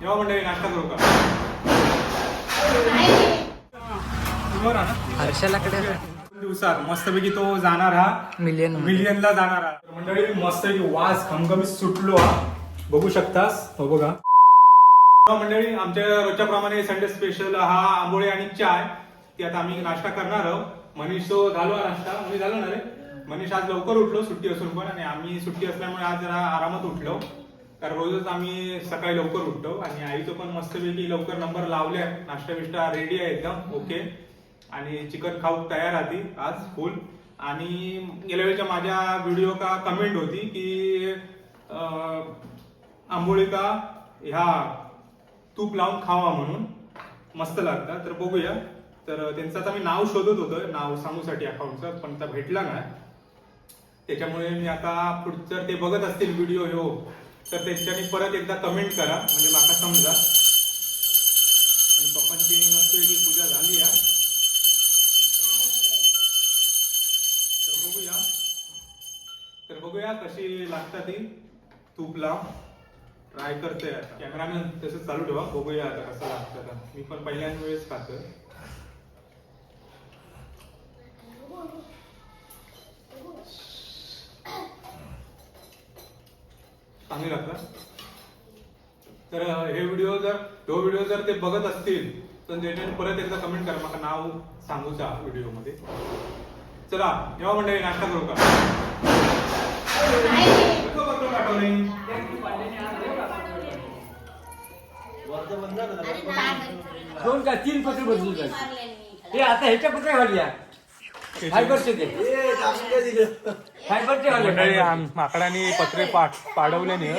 जेव्हा मंडळी नाश्ता करू का? हर्षलाकडे दिवसात मस्तपैकी तो जाणार हा. मिलियन मिलियनला जाणार हा. मंडळी मस्तपैकी वास खमखमीत सुटलो हा. बघू शकतास. हो बघा. तेव्हा मंडळी आमच्या रोजच्या प्रमाणे संडे स्पेशल हा आंबोळी आणि चाय. ती आता आम्ही नाश्ता करणार आहोत. मनीष तो झालो हा नाश्ता. मी झालो ना रे? मनीष आज लवकर उठलो सुट्टी असून पण. आणि आम्ही सुट्टी असल्यामुळे आज जरा आरामात उठलो. कारण रोजच आम्ही सकाळी लवकर उठतो आणि आईचं पण मस्तपैकी लवकर नंबर लावले नाश्ता बिष्टा रेडी आहे एकदम ओके आणि चिकन खाऊ तयार आधी आज फुल आणि गेल्या वेळेच्या माझ्या व्हिडिओ का कमेंट होती की आंबोळी का ह्या तूप लावून खावा म्हणून मस्त लागतात. तर बघूया. तर त्यांचं आता मी नाव शोधत होतो. नाव सांगूसाठी अकाउंटचं पण आता भेटला नाही. त्याच्यामुळे मी आता पुढचं ते बघत असतील व्हिडिओ हो. तर त्यांच्यानी परत एकदा कमेंट करा म्हणजे माका समजा. आणि पप्पांची मस्त पूजा झाली आहे तर बघूया. तर बघूया कशी लागतात ती. तूप लाव. ट्राय करते आता. कॅमेरामॅन तसं चालू ठेवा. बघूया आता कसं लागतं मी पण पहिल्यांदा वेळेस खातो चांगली लागतात तर हे व्हिडिओ जर तो व्हिडिओ जर ते बघत असतील तर त्याच्याने परत एकदा कमेंट करा. मला नाव सांगूचा व्हिडिओमध्ये. चला जेव्हा मंडळी नाश्ता करू का. दोन का तीन पत्र बदलून जाईल हे आता ह्याच्या पत्र घालूया. फायबरचे ते फायबरचे मंडळी घालूया आम- माकडाने पत्रे पाठ पाडवल्याने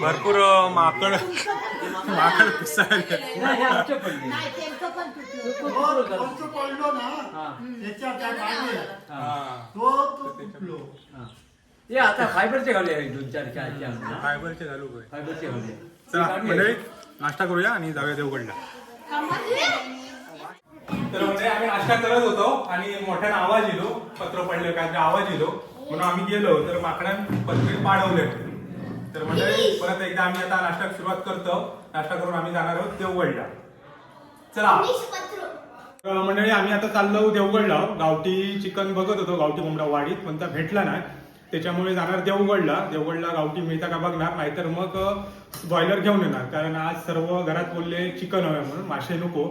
भरपूर अं, माकड माकड नाही, हे आमचे पडले तो पडलो ना हा, त्याच्या त्या मागे हा, तो तो तुटलो हा. हे आता फायबरचे घालूया हे दोन चार चार चार. फायबरचे घालू काय फायबरचे घालूया चला. मंडळी नाश्ता करूया आणि जाऊया देवगडला. तर म्हणजे आम्ही नाश्ता करत होतो आणि मोठ्यानं आवाज येलो पत्र पडले काय आवाज येलो म्हणून आम्ही गेलो तर माकडान पत्रे पाडवले. तर म्हणजे परत एकदा आम्ही आता नाश्ता सुरुवात करतो. नाश्ता करून आम्ही जाणार आहोत देवगडला. चला. तर मंडळी आम्ही आता चाललो देवगडला. गावठी चिकन बघत होतो गावठी कोंबडा वाडीत पण त्या भेटला नाही. त्याच्यामुळे जाणार देवगडला. देवगडला गावठी मिळता का बघणार नाहीतर मग बॉयलर घेऊन येणार. कारण आज सर्व घरात बोलले चिकन हवे म्हणून मासे नको.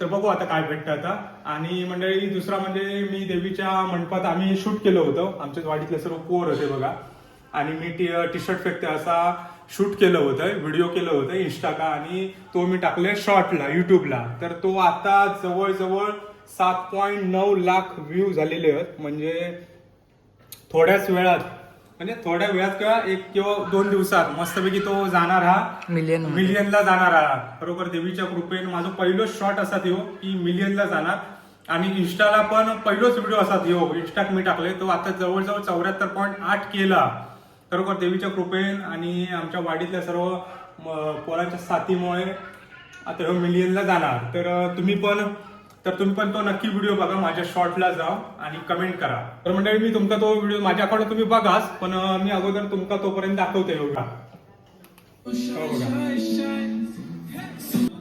तर बघू आता काय भेटतं आता. आणि मंडळी दुसरा म्हणजे मी देवीच्या मंडपात आम्ही शूट केलं होतं. आमच्याच वाडीतले सर्व कोर होते बघा. आणि मी टी टी शर्ट फेकते असा शूट केलं होतं व्हिडिओ केलं होतं इंस्टाका आणि तो मी टाकले शॉर्टला युट्यूबला तर तो आता जवळजवळ सात पॉईंट नऊ लाख व्ह्यू झालेले आहेत. म्हणजे थोड्याच वेळात म्हणजे थोड्या वेळात किंवा एक किंवा दोन दिवसात मस्तपैकी तो जाणार हा मिलियन मिलियनला जाणार हा. बरोबर देवीच्या कृपेने माझं पहिलं शॉट असा त्यो की मिलियनला जाणार. आणि इंस्टाला पण पहिलोच व्हिडिओ असा त्यो इंस्टाक मी टाकले तो आता जवळजवळ चौऱ्याहत्तर पॉईंट आठ केला बरोबर देवीच्या कृपेन आणि आमच्या वाडीतल्या सर्व पोरांच्या साथीमुळे आता मिलियनला जाणार. तर तुम्ही पण तर तुम्ही पण तो नक्की व्हिडिओ बघा माझ्या शॉर्टला जा आणि कमेंट करा. तर मंडळी मी तुमचा तो व्हिडिओ माझ्याकडे तुम्ही बघाच पण मी अगोदर तुमका तोपर्यंत दाखवते एवढा. हो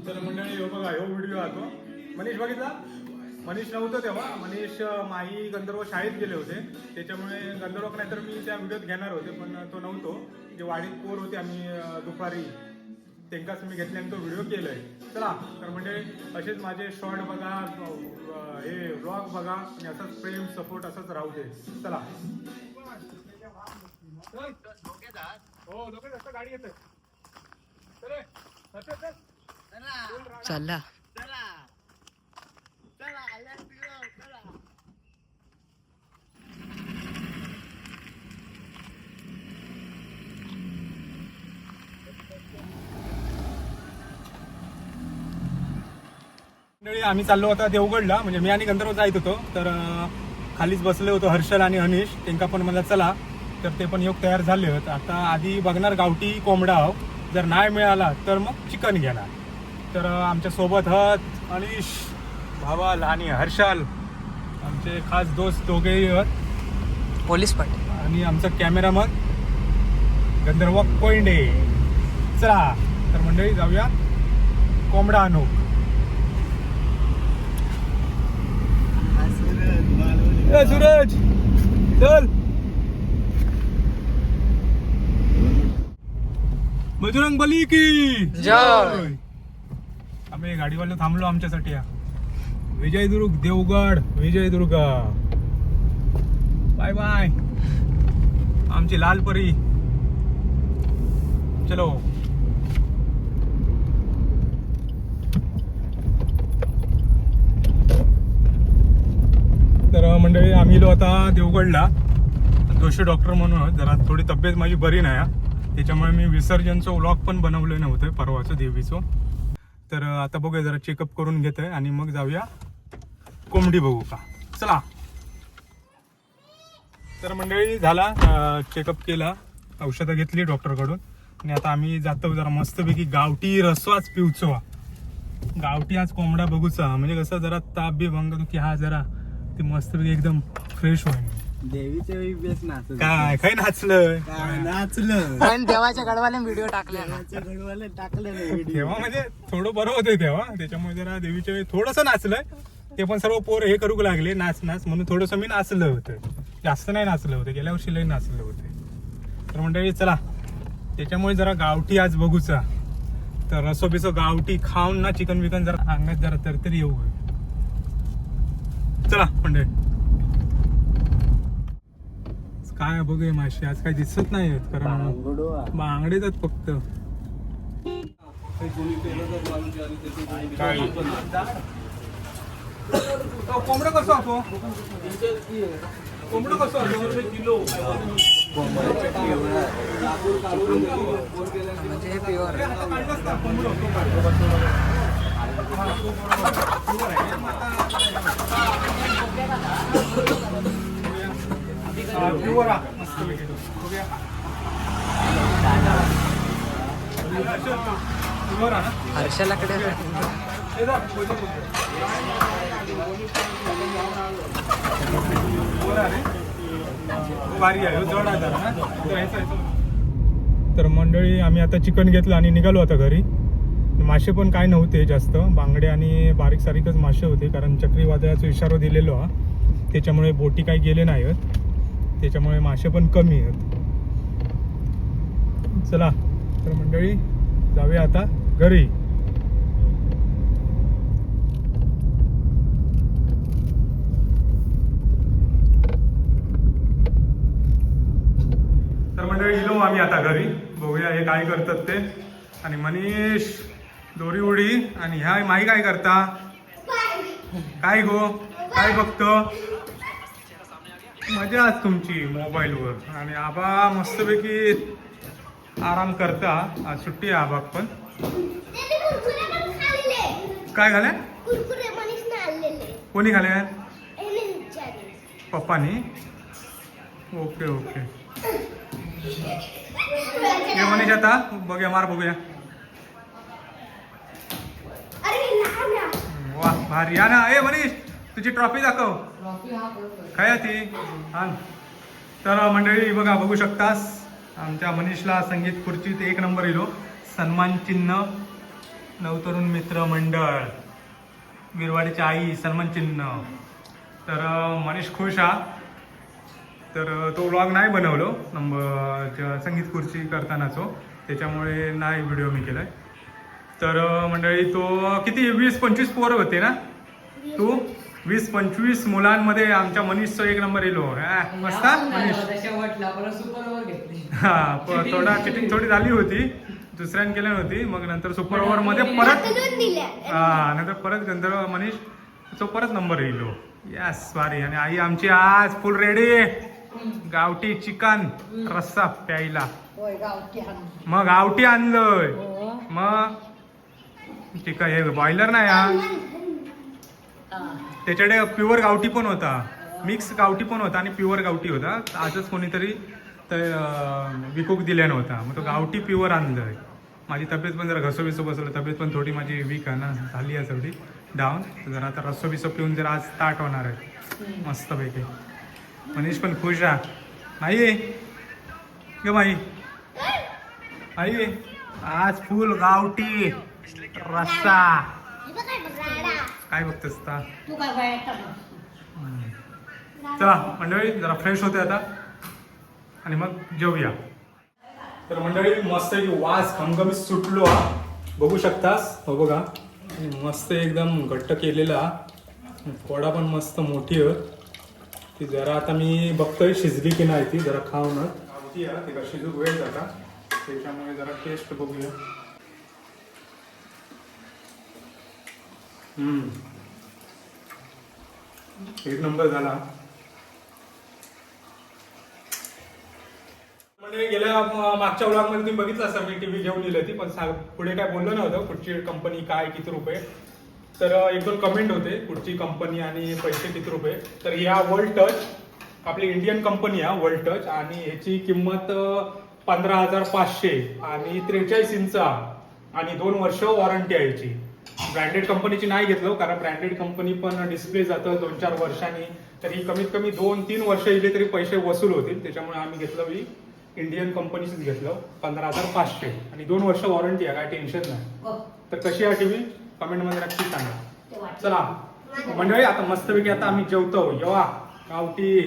तर मंडळी हो बघा हो व्हिडिओ आहे मनीष बघितला? मनीष नव्हतं तेव्हा. मनीष माही माई गंधर्व शाळेत गेले होते. त्याच्यामुळे गंधर्वक नाही तर मी त्या व्हिडिओत घेणार होते पण तो नव्हतो. जे वाडीत पोर होते आम्ही दुपारी त्यांकाच मी घेतल्याने तो व्हिडिओ केलाय. चला तर म्हणजे असेच माझे शॉर्ट बघा हे ब्लॉग बघा आणि असंच प्रेम सपोर्ट असंच राहू दे. चला. हो गाडी चले. चल, चल, चल. चालला मंडळी आम्ही चाललो होता देवगडला. म्हणजे मी आणि गंधर्व जायत होतो. तर खालीच बसले होतो हर्षल आणि हनीश. त्यांका पण मला चला. तर ते पण योग तयार झाले होते. आता आधी बघणार गावठी कोंबडा आहो जर नाही मिळाला तर मग चिकन घेणार. तर आमच्यासोबत हत हनीश भावाल आणि हर्षल. आमचे खास दोस्त दोघेही आहेत पोलीस पाटील. आणि आमचा कॅमेरामन गंधर्व कोयंडे चला तर मंडळी जाऊया. कोंबडा आणू. ए, सूरज. चल. बजरंग बली की. जय. आम्ही गाडीवाले थांबलो आमच्यासाठी या. Vijaydurg Devgad. Vijaydurg bye bye. आमची लाल परी. चलो. तर मंडळी आम्ही गेलो आता देवगडला. जोशी डॉक्टर म्हणून जरा थोडी तब्येत माझी बरी नाही आहे त्याच्यामुळे मी विसर्जनचं व्लॉग पण बनवलं नव्हतं परवाचं देवीचं. तर आता बघूया जरा चेकअप करून घेत आहे आणि मग जाऊया. कोंबडी बघू का? चला. तर मंडळी झाला चेकअप केला औषधं घेतली डॉक्टरकडून. आणि आता आम्ही जातो जरा मस्तपैकी गावठी रस्वाच पिवचो हा. गावठी आज कोंबडा बघूचा. म्हणजे कसं जरा ताप बी भंग की हा जरा ते मस्तपैकी एकदम फ्रेश होईल. देवीचे बेस काय काय नाचलं? नाचलं? पण देवाच्या गडवाने व्हिडिओ टाकले ना टाकलं तेव्हा म्हणजे थोडं बरं होतं तेव्हा. त्याच्यामुळे जरा देवीच्या वेळी थोडंसं नाचलंय ते पण सर्व पोर हे करू लागले नाच नाच. म्हणून थोडंसं मी नाचलं होतं. जास्त नाही नाचलं होतं. गेल्या वर्षी लई नाचलं होते. तर मंडळी चला. त्याच्यामुळे जरा गावठी आज बघूचा. तर रसो बिसो गावठी खाऊन ना चिकन विकन जरा अंगात जरा तरतरी येऊ. चला मंडळी काय बघूया माशी आज काय दिसत नाही आहेत कारण बांगडेच आहेत फक्त. काय? कोंबडं कसं असो कोंबडं कसं असो किलो. म्हणजे हर्षाला कडे तर मंडळी आम्ही आता चिकन घेतलं आणि निघालो आता घरी. मासे पण काय नव्हते जास्त. बांगडे आणि बारीक सारीकच मासे होते कारण चक्रीवादळाचा इशारा दिलेलो हा. त्याच्यामुळे बोटी काही गेले नाही आहेत त्याच्यामुळे मासे पण कमी आहेत. चला तर मंडळी जाऊया आता घरी. तर मंडळी गेलो आम्ही आता घरी. बघूया हे काय करतात ते. आणि मनीष दोरी उडी आणि ह्या माई काय करता? काय गो? काय बघतो? मजा आज तुमची मोबाईलवर. आणि आबा मस्तपैकी आराम करता. आज सुट्टी आहे आबा पण. काय झालं कोणी खाले पप्पानी? Okay okay. ये मनीष आता. बघूया मार बघूया. वा भारी. या ना. ए मनीष तुझी ट्रॉफी दाखव. काय आहे ती? आण. तर मंडळी बघा बघू शकतास आमच्या मनीषला संगीत खुर्चीत एक नंबर येलो सन्मान चिन्ह नवतरुण मित्र मंडळ. गिरवाडीची आई सन्मान चिन्ह. तर मनीष खुश हा. तर तो व्लॉग नाही बनवलो नंबर संगीत खुर्ची करतानाचो त्याच्यामुळे नाही व्हिडिओ मी केलाय. तर मंडळी तो किती? वीस पंचवीस पोरं होते ना? तू? वीस पंचवीस मुलांमध्ये आमच्या मनीषचा एक नंबर येलो. हा, मस्त? हा, मनीष. हा थोडा चिटिंग थोडी झाली होती. दुसऱ्यान केली नव्हती. मग नंतर सुपर ओव्हरमध्ये परत हा नंतर परत गंधर्व मनीष तो परत नंबर येलो. यस सॉरी आणि आई आमची आज फुल रेडी गावठी चिकन रस्सा प्यायला. मग गावठी आणलंय. मग चिकन हे बॉयलर नाही हा. त्याच्याकडे प्युअर गावठी पण होता. मिक्स गावठी पण होता आणि प्युअर गावठी होता. आजच कोणीतरी ते विकूक दिल्या नव्हता मग तो गावठी प्युअर आणलंय. माझी तब्येत पण जरा घसो बिसो बसलं तब्येत पण थोडी माझी वीक आहे ना. झाली आहे थोडी. डाऊन जरा आता रस्सो बिसो पिऊन जरा आज स्टार्ट होणार आहे. मस्तपैकी. मनीष पण खुश आहे. नाही ग माई आई. आज फुल गावठी. रस्सा. काय बघतोस ता तू काय बाहेर चला मंडळी जरा फ्रेश होते आता. आणि मग जेवूया. तर मंडळी मस्त एक वास खमखमीत सुटलो हा. बघू शकतास? हो बघा. मस्त एकदम घट्ट केलेला. कोडा पण मस्त मोठी आहे. ती जरा आता मी बघतोय शिजली की नाही ती जरा आहे ती शिजूक वेळ जाता त्याच्यामुळे जरा टेस्ट बघूया. एक नंबर झाला. म्हणजे गेल्या मागच्या व्लॉगमध्ये तुम्ही बघितलं असं मी टीव्ही घेऊन दिली होती पण पुढे काय बोललो नव्हतं पुढची कंपनी काय किती रुपये? तर एक दोन कमेंट होते पुढची कंपनी आणि पैसे किती रुपये? तर या वर्ल्ड टच आपली इंडियन कंपनी आहे वर्ल्ड टच आणि ह्याची किंमत पंधरा हजार पाचशे आणि त्रेचाळीस इंचा आणि दोन वर्ष वॉरंटी आहे याची. ब्रँडेड कंपनीची नाही घेतलो कारण ब्रँडेड कंपनी पण डिस्प्ले जातं दोन चार वर्षांनी. तरी कमीत कमी दोन तीन वर्ष इले तरी पैसे वसूल होतील. त्याच्यामुळे आम्ही घेतलं मी इंडियन कंपनीचंच घेतलं पंधरा हजार पाचशे. आणि दोन वर्ष वॉरंटी आहे काय टेन्शन नाही. तर कशी आहे टीव्ही? कमेंटमध्ये नक्की सांगा. चला. मंडळी आता मस्तपैकी आता आम्ही जेवतो. येवा गावठी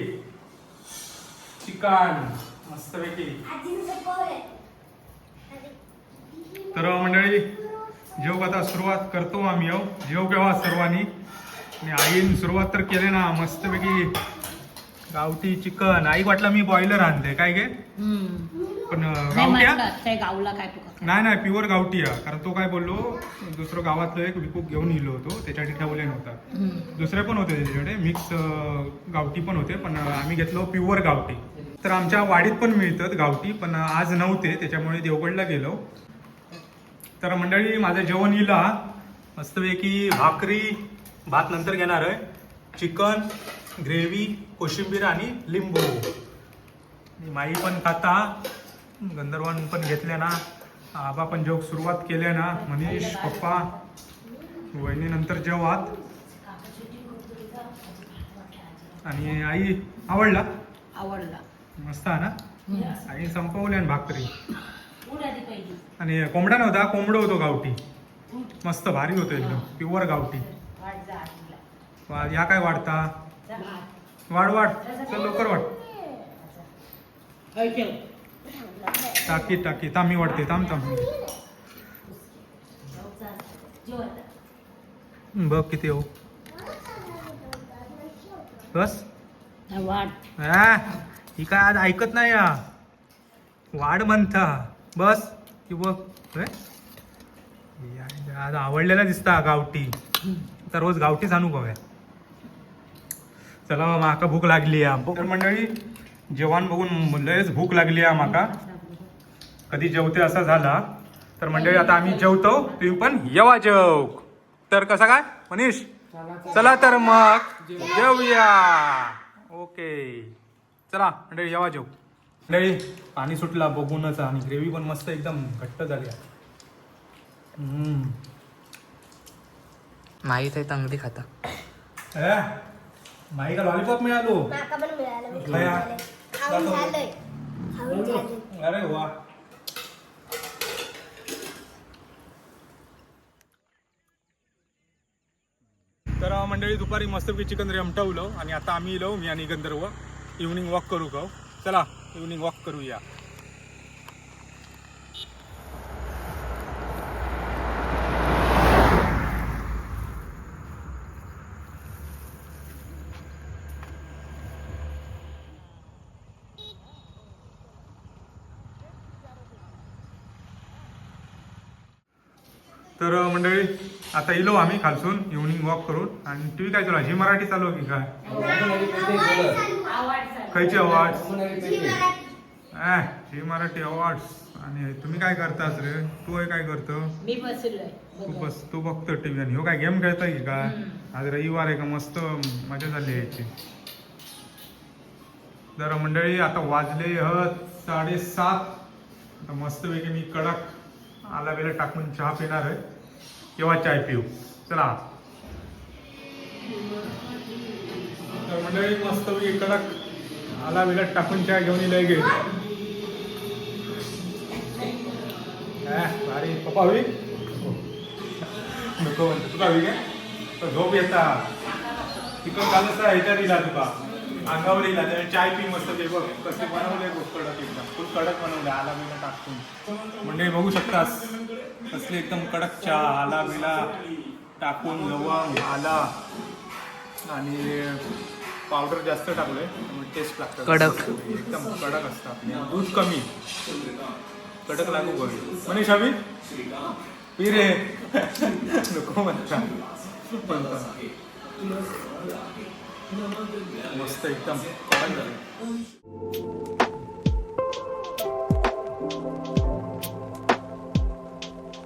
चिकन मस्तपैकी. तर मंडळी जेव आता सुरुवात करतो आम्ही येऊ जेव केव्हा सर्वांनी. आणि आईन सुरुवात तर केले ना मस्तपैकी गावठी चिकन. आई वाटलं मी बॉयलर आणले काय गे? पण हा? तुका नाही. नाही प्युअर गावठी आहे. कारण तो काय बोललो दुसरं गावातलं एक विकूक घेऊन येलो होतो त्याच्यासाठी ठेवले नव्हता. दुसरे पण होते त्याच्याकडे मिक्स गावठी पण होते पण आम्ही घेतलो प्युअर गावठी. तर आमच्या वाडीत पण मिळतात गावठी पण आज नव्हते त्याच्यामुळे देवगडला गेलो. तर मंडळी माझं जेवण येईल हा. मस्तपैकी भाकरी भात नंतर घेणार आहे. चिकन ग्रेव्ही कोशिंबीर आणि लिंबू. माई पण खाता. गंधर्वान पण घेतल्या ना. आबा पण जेव सुरुवात केल्या ना. मनीष पप्पा वहिनी नंतर जेवात. आणि आई आवडला? आवडला. मस्त आहे ना? आई संपवल्या ना भाकरी. उडाली पहिली. आणि कोंबडा नव्हता कोंबडं होतो गावठी. मस्त भारी होतो एकदम प्युअर गावठी. वाट जा आजीला. वा- या काय वाढता? जा. वाढ वाढ. चल लवकर वाढ. टाकी टाकी. तांबी वाढते. थांब थांब. जेव आता. बघ किती हो. बस. हा, वाट ही काय आज ऐकत नाही या वाढ म्हणता. बस की बघ होय? या- आज आवडलेला दिसता गावठी. तर रोज गावठीच आणू बघा चला माका भूक लागली आहे तर मंडळी जेवण बघून लयच भूक लागली आहे माका. कधी जेवते असा झाला. तर मंडळी आता आम्ही जेवतो तुम्ही पण येवा जेव. तर कसा काय? मनीष? चला तर मग जेवूया. ओके. चला मंडळी येवा जेव. मंडळी पाणी सुटला बघूनच आणि ग्रेव्ही पण मस्त एकदम घट्ट झाली आहे. हम्म. माहीत आहे चांगली खाता. ए, माई का लॉलीपॉप मिळालो. माका पण मिळालं. मी खाया. खाऊन झालंय. खाऊन झालंय खाऊन झालंय अरे वा. तर मंडळी दुपारी मस्तपैकी चिकन रेमटवलं आणि आता आम्ही येलो मी आणि गंधर्व. इव्हनिंग वॉक करू का चला. इव्हनिंग वॉक करूया. तर मंडळी आता येलो आम्ही खालसून इव्हनिंग वॉक करून. आणि तुम्ही काय चालू आहे? झी मराठी चालू आहे की काय? खायचे अवॉर्ड झी मराठी. अवॉर्ड्स आणि तुम्ही काय करतास रे? तू हे काय करतो? मी तू बस तू बघतो टीव्ही आणि ह्यो काय गेम खेळतोय की काय? आज रविवार आहे का? मस्त मजा झाली यायची जरा मंडळी आता वाजले ह साडेसात. आता मस्तपैकी मी कडक आला वेळेला टाकून चहा पिणार आहे. किंवा चाय पिऊ? चला. तर मंडळी मस्तपैकी कडक आला वेळेला टाकून चहा घेऊन येईल गे भारी. पप्पा हवी नको म्हणतो. तुला हवी काय? तर झोप येता. चिकन कालच ह्याच्यात दिला तुका. अंगावर येईल त्याने चाय पी मस्त ते बघ. कसे बनवले बघ कडक एकदम. खूप कडक बनवले आला बिला टाकून. म्हणजे बघू शकतास कसले एकदम कडक चहा. आला बिला टाकून लवंग आला. आणि पावडर जास्त टाकलोय त्यामुळे टेस्ट लागतं कडक. एकदम कडक असतं आणि दूध कमी. कडक लागू बघ मनीष हवी पी रे नको म्हणता. मस्त एकदम.